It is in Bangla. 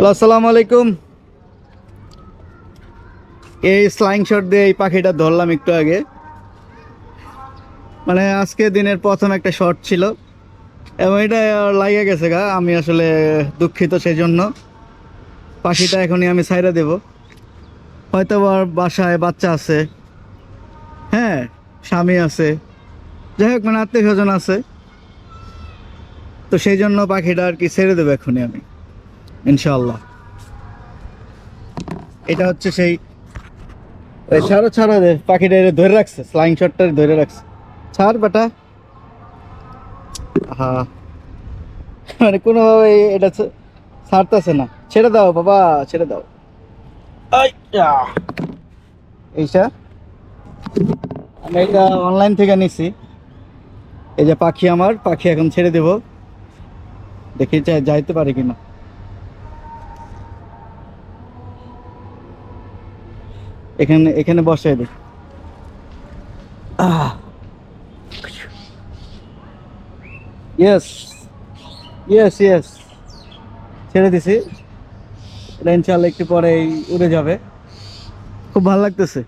হ্যালো, আসসালামু আলাইকুম। এই স্লাইং শট দিয়ে এই পাখিটা ধরলাম একটু আগে। মানে আজকে দিনের প্রথম একটা শট ছিল। এবং এটা লাগিয়ে গেছে গা, আমি আসলে দুঃখিত সেই জন্য পাখিটা এখনই আমি ছাইরা দেব। হয়তো আর বাসায় বাচ্চা আছে। হ্যাঁ স্বামী আছে। যাই হোক মানে আত্মীয় স্বজন আছে। তো সেই জন্য পাখিটা আর কি ছেড়ে দেবো এখনই আমি। ইনশাল্লাহ এটা হচ্ছে সেই ছাড়ো ছাড়ো পাখিটা এটা ধরে রাখছে স্লাইং শটটা ধরে রাখছে। ছাড় বেটা। হ্যাঁ মানে কোনোভাবে এটা ছাড়তেছে না। ছেড়ে দাও বাবা ছেড়ে দাও। এইটা? আমি এটা অনলাইন থেকে নিছি। এই যে পাখি আমার পাখি এখন ছেড়ে দেব। দেখি যাইতে পারে কিনা। এখানে এখানে বসে দিই ইয়েস ইয়েস ইয়েস ছেড়ে দিছি। এটা ইনশাল্লাহ একটু পরে উড়ে যাবে। খুব ভালো লাগতেছে।